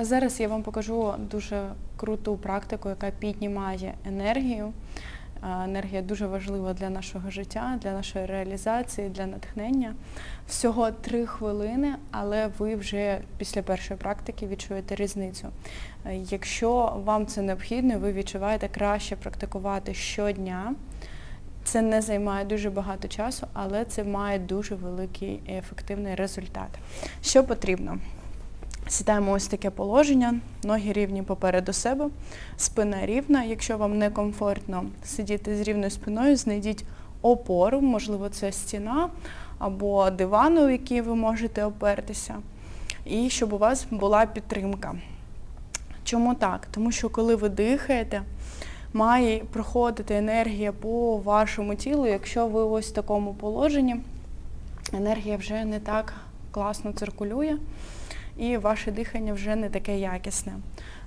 Зараз я вам покажу дуже круту практику, яка піднімає енергію. Енергія дуже важлива для нашого життя, для нашої реалізації, для натхнення. Всього три хвилини, але ви вже після першої практики відчуєте різницю. Якщо вам це необхідно, ви відчуваєте краще практикувати щодня. Це не займає дуже багато часу, але це має дуже великий і ефективний результат. Що потрібно? Сідаємо ось таке положення, ноги рівні попереду себе, спина рівна. Якщо вам некомфортно сидіти з рівною спиною, знайдіть опору, можливо, це стіна або диван, у який ви можете опертися, і щоб у вас була підтримка. Чому так? Тому що коли ви дихаєте, має проходити енергія по вашому тілу. Якщо ви ось в такому положенні, енергія вже не так класно циркулює і ваше дихання вже не таке якісне.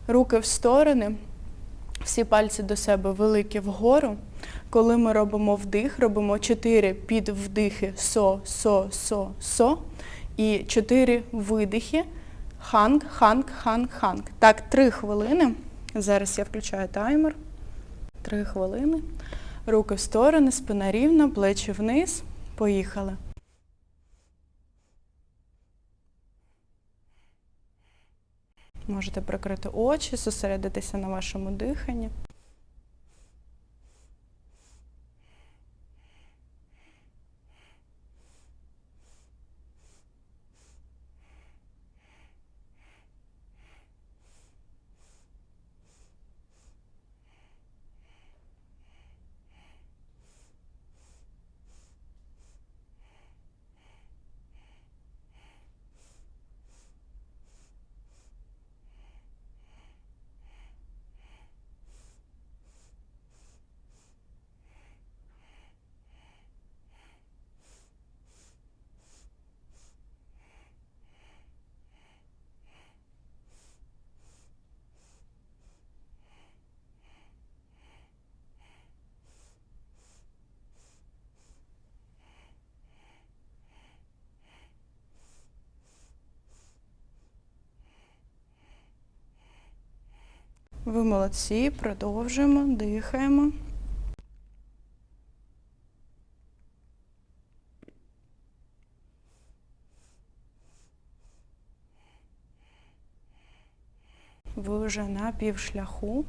Руки в сторони, всі пальці до себе великі вгору. Коли ми робимо вдих, робимо 4 підвдихи со, со, со, со і 4 видихи ханг, ханг, ханг, ханг. Так, 3 хвилини. Зараз я включаю таймер. 3 хвилини. Руки в сторони, спина рівна, плечі вниз. Поїхали. Можете прикрити очі, зосередитися на вашому диханні. Ви молодці, продовжуємо, дихаємо. Ви вже на півшляху.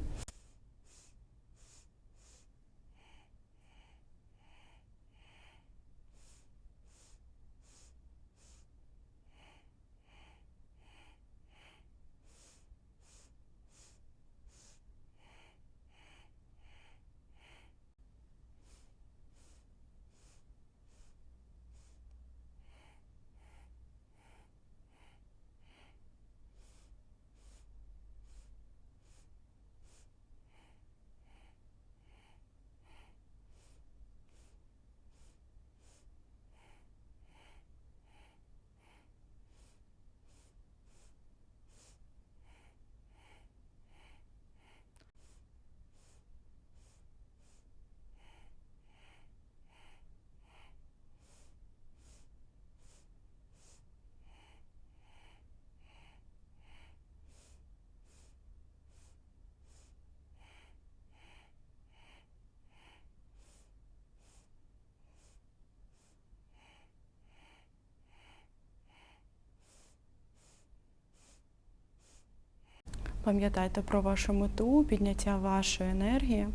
Пам'ятайте про вашу мету, підняття вашої енергії.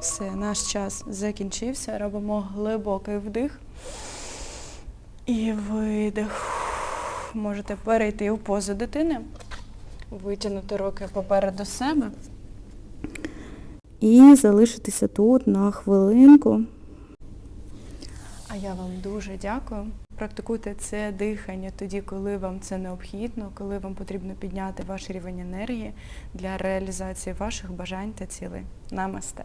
Все, наш час закінчився. Робимо глибокий вдих. І видих. Можете перейти у позу дитини, витягнути руки попереду себе. І залишитися тут на хвилинку. А я вам дуже дякую. Практикуйте це дихання тоді, коли вам це необхідно, коли вам потрібно підняти ваш рівень енергії для реалізації ваших бажань та цілей. Намасте.